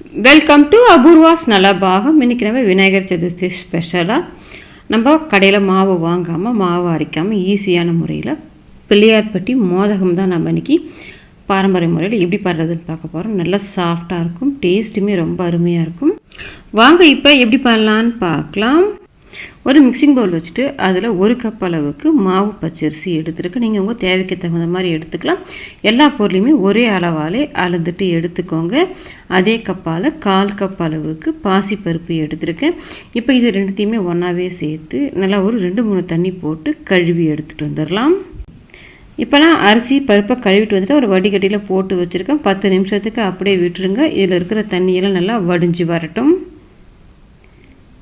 Welcome to Apoorva's Nalabagam இன்றைக்கி நம்ம விநாயகர் சதுர்த்தி ஸ்பெஷலாக நம்ம கடையில் மாவு வாங்காமல் மாவு அரைக்காமல் ஈஸியான முறையில் பிள்ளையார்பட்டி மோதகம் தான் நம்ம இன்றைக்கி பாரம்பரிய முறையில் எப்படி பண்ணுறதுன்னு பார்க்க போகிறோம் நல்லா சாஃப்டாக இருக்கும் டேஸ்ட்டுமே ரொம்ப அருமையாக இருக்கும். வாங்க இப்போ எப்படி பண்ணலான்னு பார்க்கலாம். ஒரு மிக்சிங் பவுல் வச்சுட்டு அதில் ஒரு கப் அளவுக்கு மாவு பச்சரிசி எடுத்துருக்கு. நீங்கள் உங்கள் தேவைக்கு தகுந்த மாதிரி எடுத்துக்கலாம். எல்லா பொருளையுமே ஒரே அளவாலே அளந்துட்டு எடுத்துக்கோங்க. அதே கப்பால் கால் கப் அளவுக்கு பாசிப்பருப்பு எடுத்துருக்கேன். இப்போ இது ரெண்டுத்தையுமே ஒன்றாவே சேர்த்து நல்லா ஒரு ரெண்டு மூணு தண்ணி போட்டு கழுவி எடுத்துகிட்டு வந்துடலாம். இப்போலாம் அரிசி பருப்பை கழுவிட்டு வந்துட்டு ஒரு வடிகட்டியில் போட்டு வச்சுருக்கேன். பத்து நிமிஷத்துக்கு அப்படியே விட்டுருங்க. இதில் இருக்கிற தண்ணியெல்லாம் நல்லா வடிஞ்சு வரட்டும்.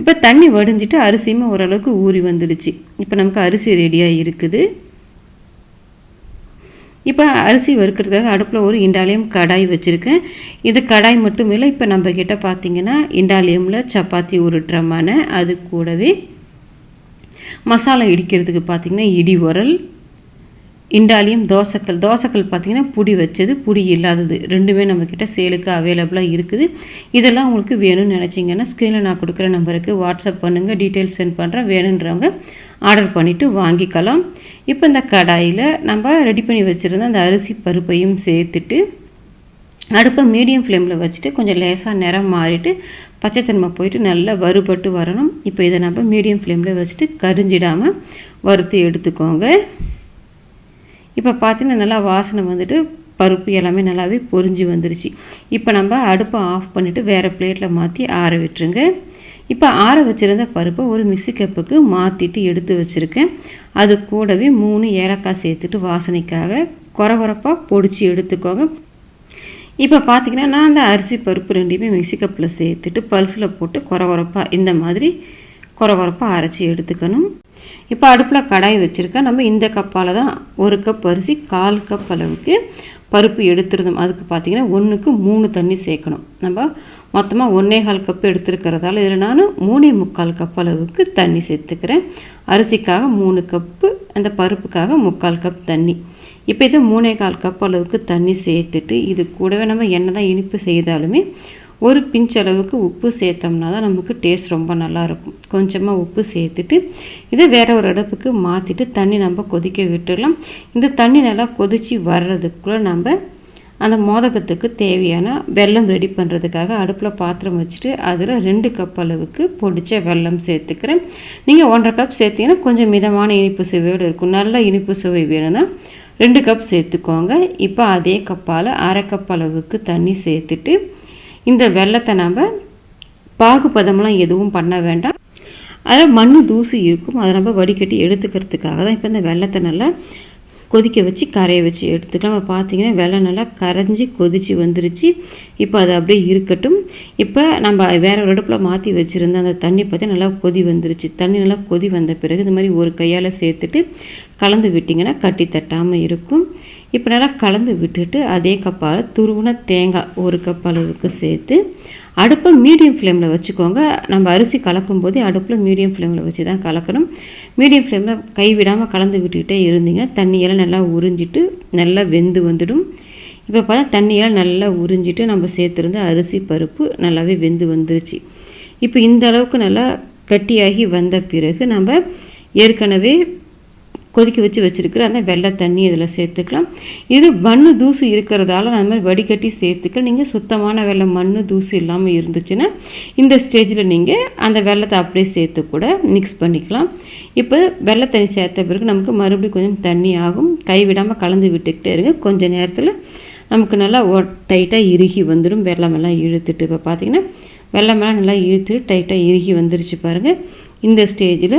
இப்போ தண்ணி வடிஞ்சிட்டு அரிசியுமே ஓரளவுக்கு ஊறி வந்துடுச்சு. இப்போ நமக்கு அரிசி ரெடியாக இருக்குது. இப்போ அரிசி வறுக்கிறதுக்காக அடுப்பில் ஒரு இண்டாலியம் கடாய் வச்சுருக்கேன். இது கடாய் மட்டும் இல்லை இப்போ நம்ம கிட்ட பார்த்தீங்கன்னா இண்டாலியமில் சப்பாத்தி உருட்டுறமான அது கூடவே மசாலா இடிக்கிறதுக்கு பார்த்திங்கன்னா இடி உரல் இண்டாலியம் தோசைக்கல். தோசைக்கல் பார்த்திங்கன்னா புடி வச்சது புடி இல்லாதது. ரெண்டுமே நம்மக்கிட்ட சேலுக்கு அவைலபிளாக இருக்குது. இதெல்லாம் உங்களுக்கு வேணும்னு நினச்சிங்கன்னா ஸ்க்ரீனில் நான் கொடுக்குற நம்பருக்கு வாட்ஸ்அப் பண்ணுங்கள் டீட்டெயில்ஸ் சென்ட் பண்ணுறேன் வேணுன்றவங்க ஆர்டர் பண்ணிவிட்டு வாங்கிக்கலாம். இப்போ இந்த கடாயில் நம்ம ரெடி பண்ணி வச்சுருந்த அந்த அரிசி பருப்பையும் சேர்த்துட்டு அடுப்பை மீடியம் ஃப்ளேமில் வச்சுட்டு கொஞ்சம் லேசாக நிறம் மாறிட்டு பச்சைத்தன்மை போயிட்டு நல்லா வறுபட்டு வரணும். இப்போ இதை நம்ம மீடியம் ஃப்ளேமில் வச்சுட்டு கரிஞ்சிடாமல் வறுத்து எடுத்துக்கோங்க. இப்போ பார்த்தீங்கன்னா நல்லா வாசனை வந்துட்டு பருப்பு எல்லாமே நல்லாவே பொறிஞ்சு வந்துருச்சு. இப்போ நம்ம அடுப்பை ஆஃப் பண்ணிவிட்டு வேறு பிளேட்டில் மாற்றி ஆற விட்டுருங்க. இப்போ ஆற வச்சுருந்த பருப்பை ஒரு மிக்சி கப்புக்கு மாற்றிட்டு எடுத்து வச்சுருக்கேன். அது கூடவே மூணு ஏலக்காய் சேர்த்துட்டு வாசனைக்காக குறகுறப்பாக பொடிச்சு எடுத்துக்கோங்க. இப்போ பார்த்திங்கன்னா நான் அந்த அரிசி பருப்பு ரெண்டையுமே மிக்சி கப்பில் சேர்த்துட்டு பல்ஸில் போட்டு குறகுறப்பாக இந்த மாதிரி குறகுறப்பாக அரைச்சி எடுத்துக்கணும். இப்போ அடுப்பில் கடாய் வச்சுருக்கேன். நம்ம இந்த கப்பால் தான் ஒரு கப் அரிசி கால் கப் அளவுக்கு பருப்பு எடுத்துருந்தோம் அதுக்கு பார்த்திங்கன்னா ஒன்றுக்கு மூணு தண்ணி சேர்க்கணும். நம்ம மொத்தமாக ஒன்றே கால் கப் எடுத்துருக்கிறதால இதில் நான் மூணே முக்கால் கப் அளவுக்கு தண்ணி சேர்த்துக்கிறேன். அரிசிக்காக மூணு கப்பு அந்த பருப்புக்காக முக்கால் கப் தண்ணி. இப்போ இது மூணே கால் கப் அளவுக்கு தண்ணி சேர்த்துட்டு இது கூடவே நம்ம என்ன தான் இனிப்பு செய்தாலுமே ஒரு பிஞ்ச் அளவுக்கு உப்பு சேர்த்தோம்னா தான் நமக்கு டேஸ்ட் ரொம்ப நல்லாயிருக்கும். கொஞ்சமாக உப்பு சேர்த்துட்டு இதை வேறு ஒரு அடுப்புக்கு மாற்றிட்டு தண்ணி நம்ம கொதிக்க விட்டுடலாம். இந்த தண்ணி நல்லா கொதித்து வர்றதுக்குள்ளே நம்ம அந்த மோதகத்துக்கு தேவையான வெல்லம் ரெடி பண்ணுறதுக்காக அடுப்பில் பாத்திரம் வச்சுட்டு அதில் ரெண்டு கப் அளவுக்கு பொடிச்ச வெல்லம் சேர்த்துக்கிறேன். நீங்கள் ஒன்றரை கப் சேர்த்தீங்கன்னா கொஞ்சம் மிதமான இனிப்பு சுவையோடு இருக்கும். நல்ல இனிப்பு சுவை வேணும்னா ரெண்டு கப் சேர்த்துக்கோங்க. இப்போ அதே கப்பால் அரை கப் அளவுக்கு தண்ணி சேர்த்துட்டு இந்த வெள்ளத்தை நம்ம பாகுபதம்லாம் எதுவும் பண்ண வேண்டாம். அதில் மண் தூசி இருக்கும். அதை நம்ம வடிகட்டி எடுத்துக்கிறதுக்காக தான் இப்போ இந்த வெள்ளத்தை நல்லா கொதிக்க வச்சு கரைய வச்சு எடுத்துக்கலாம் நம்ம பார்த்தீங்கன்னா வெள்ளம் நல்லா கரைஞ்சி கொதித்து வந்துருச்சு. இப்போ அது அப்படியே இருக்கட்டும். இப்போ நம்ம வேறு ஒரு அடுப்பில் மாற்றி வச்சுருந்த அந்த தண்ணி பார்த்து நல்லா கொதி வந்துருச்சு. தண்ணி நல்லா கொதி வந்த பிறகு இந்த மாதிரி ஒரு கையால் சேர்த்துட்டு கலந்து விட்டிங்கன்னா கட்டி தட்டாமல் இருக்கும். இப்போ நல்லா கலந்து விட்டுட்டு அதே கப்பால் துருவின தேங்காய் ஒரு கப் அளவுக்கு சேர்த்து அடுப்பை மீடியம் ஃப்ளேமில் வச்சுக்கோங்க. நம்ம அரிசி கலக்கும் போதே அடுப்பில் மீடியம் ஃப்ளேமில் வச்சு தான் கலக்கணும். மீடியம் ஃப்ளேமில் கை விடாமல் கலந்து விட்டுக்கிட்டே இருந்தீங்கன்னா தண்ணியெல்லாம் நல்லா உறிஞ்சிட்டு நல்லா வெந்து வந்துடும். இப்போ பார்த்தா தண்ணியெல்லாம் நல்லா உறிஞ்சிட்டு நம்ம சேர்த்துருந்த அரிசி பருப்பு நல்லாவே வெந்து வந்துருச்சு. இப்போ இந்த அளவுக்கு நல்லா கட்டியாகி வந்த பிறகு நம்ம ஏற்கனவே கொதிக்க வச்சு வச்சுருக்கிற அந்த வெள்ளை தண்ணி இதில் சேர்த்துக்கலாம். இது மண் தூசு இருக்கிறதால அந்த மாதிரி வடிகட்டி சேர்த்துக்க நீங்கள் சுத்தமான வெள்ளை மண் தூசு இல்லாமல் இருந்துச்சுன்னா இந்த ஸ்டேஜில் நீங்கள் அந்த வெள்ளத்தை அப்படியே சேர்த்து கூட மிக்ஸ் பண்ணிக்கலாம். இப்போ வெள்ளை தண்ணி சேர்த்த பிறகு நமக்கு மறுபடியும் கொஞ்சம் தண்ணி ஆகும். கைவிடாமல் கலந்து விட்டுக்கிட்டே இருங்க. கொஞ்சம் நேரத்தில் நமக்கு நல்லா டைட்டாக இறுகி வந்துடும் வெள்ளமெல்லாம் இழுத்துட்டு இப்போ பார்த்தீங்கன்னா வெள்ளமெல்லாம் நல்லா இழுத்துட்டு டைட்டாக இறுகி வந்துருச்சு பாருங்கள் இந்த ஸ்டேஜில்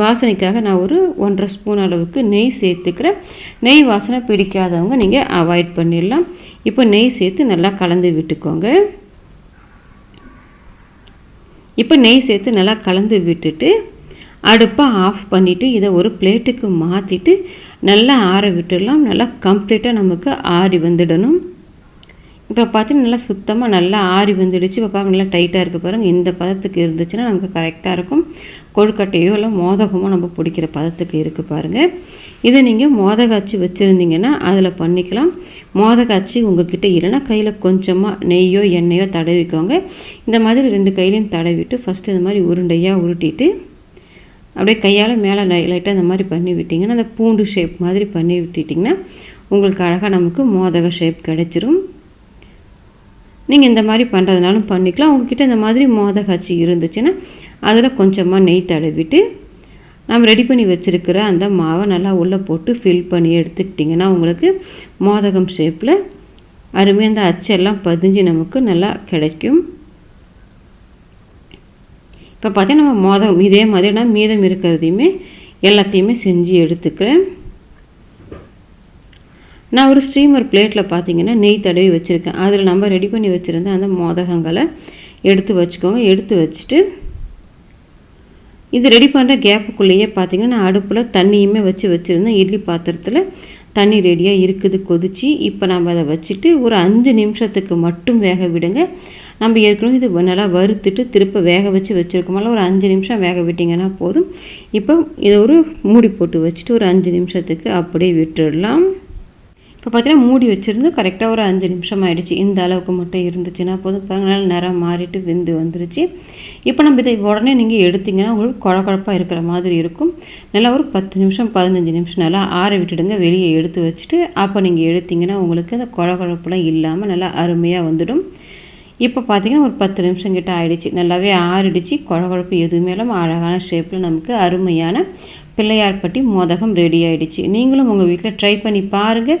வாசனைக்காக நான் ஒரு ஒன்றரை ஸ்பூன் அளவுக்கு நெய் சேர்த்துக்கிறேன். நெய் வாசனை பிடிக்காதவங்க நீங்கள் அவாய்ட் பண்ணிடலாம். இப்போ நெய் சேர்த்து நல்லா கலந்து விட்டுக்கோங்க. இப்போ நெய் சேர்த்து நல்லா கலந்து விட்டுட்டு அடுப்பை ஆஃப் பண்ணிவிட்டு இதை ஒரு பிளேட்டுக்கு மாற்றிட்டு நல்லா ஆற விட்டுடலாம். நல்லா கம்ப்ளீட்டாக நமக்கு ஆறி வந்துடணும். இப்போ பார்த்தீங்கன்னா நல்லா சுத்தமாக நல்லா ஆறி வந்துடுச்சு. இப்போ பார்க்க நல்லா டைட்டாக இருக்குது பாருங்கள் இந்த பதத்துக்கு இருந்துச்சுன்னா நமக்கு கரெக்டாக இருக்கும். கொழுக்கட்டையோ இல்லை மோதகமோ நம்ம பிடிக்கிற பதத்துக்கு இருக்குது பாருங்கள் இதை நீங்கள் மோதகாச்சி வச்சுருந்தீங்கன்னா அதில் பண்ணிக்கலாம். மோதகாச்சி உங்ககிட்ட இல்லைன்னா கையில் கொஞ்சமாக நெய்யோ எண்ணெயோ தடவிக்கோங்க இந்த மாதிரி ரெண்டு கையிலையும் தடவிட்டு ஃபஸ்ட்டு இந்த மாதிரி உருண்டையாக உருட்டிட்டு அப்படியே கையால் மேலே லைட்டாக இந்த மாதிரி பண்ணி விட்டிங்கன்னா அந்த பூண்டு ஷேப் மாதிரி பண்ணி விட்டுட்டிங்கன்னா உங்களுக்கு அழகாக நமக்கு மோதக ஷேப் கிடச்சிரும். நீங்கள் இந்த மாதிரி பண்ணுறதுனாலும் பண்ணிக்கலாம். உங்ககிட்ட இந்த மாதிரி மோதகாச்சி இருந்துச்சுன்னா அதில் கொஞ்சமாக நெய் தடவிட்டு நம்ம ரெடி பண்ணி வச்சுருக்கிற அந்த மாவை நல்லா உள்ளே போட்டு ஃபில் பண்ணி எடுத்துக்கிட்டிங்கன்னா உங்களுக்கு மோதகம் ஷேப்பில் அருமையாக அந்த அச்செல்லாம் பதிஞ்சு நமக்கு நல்லா கிடைக்கும். இப்போ பார்த்தீங்கன்னா நம்ம மோதகம் இதே மாதிரி நான் மீதம் இருக்கிறதையுமே எல்லாத்தையுமே செஞ்சு எடுத்துக்கிறேன். நான் ஒரு ஸ்டீமர் பிளேட்டில் பார்த்தீங்கன்னா நெய் தடவி வச்சுருக்கேன். அதில் நம்ம ரெடி பண்ணி வச்சுருந்த அந்த மோதகங்களை எடுத்து வச்சுக்கோங்க. எடுத்து வச்சுட்டு இது ரெடி பண்ணுற கேப்புக்குள்ளேயே பார்த்தீங்கன்னா நான் அடுப்பில் தண்ணியுமே வச்சு வச்சுருந்தேன் இட்லி பாத்திரத்தில் தண்ணி ரெடியாக இருக்குது கொதிச்சு. இப்போ நம்ம அதை வச்சுட்டு ஒரு அஞ்சு நிமிஷத்துக்கு மட்டும் வேக விடுங்க. நம்ம ஏற்கனவே இது நல்லா வறுத்துட்டு திருப்ப வேக வச்சு வச்சுருக்கோமல்ல ஒரு அஞ்சு நிமிஷம் வேக விட்டிங்கன்னா போதும். இப்போ இதை ஒரு மூடி போட்டு வச்சுட்டு ஒரு அஞ்சு நிமிஷத்துக்கு அப்படியே விட்டுடலாம். இப்போ பார்த்தீங்கன்னா மூடி வச்சுருந்து கரெக்டாக ஒரு அஞ்சு நிமிஷம் ஆகிடுச்சு இந்த அளவுக்கு மட்டும் இருந்துச்சுன்னா போதும். நல்லா நிறம் மாறிட்டு வெந்து வந்துருச்சு. இப்போ நம்ம இதை உடனே நீங்கள் எடுத்திங்கன்னா உங்களுக்கு குழப்பழப்பாக இருக்கிற மாதிரி இருக்கும். நல்லா ஒரு பத்து நிமிஷம் பதினஞ்சு நிமிஷம் நல்லா ஆற விட்டுடுங்க. வெளியே எடுத்து வச்சுட்டு அப்போ நீங்கள் எடுத்திங்கன்னா உங்களுக்கு அந்த குழப்பழப்புலாம் இல்லாமல் நல்லா அருமையாக வந்துடும். இப்போ பார்த்தீங்கன்னா ஒரு பத்து நிமிஷம் கிட்ட ஆயிடுச்சு. நல்லாவே ஆறிடுச்சு. குழகுழப்பு எதுவுமே இல்லாமல் அழகான ஷேப்பில் நமக்கு அருமையான பிள்ளையார்பட்டி மோதகம் ரெடி ஆகிடுச்சு நீங்களும் உங்கள் வீட்டில் ட்ரை பண்ணி பாருங்கள்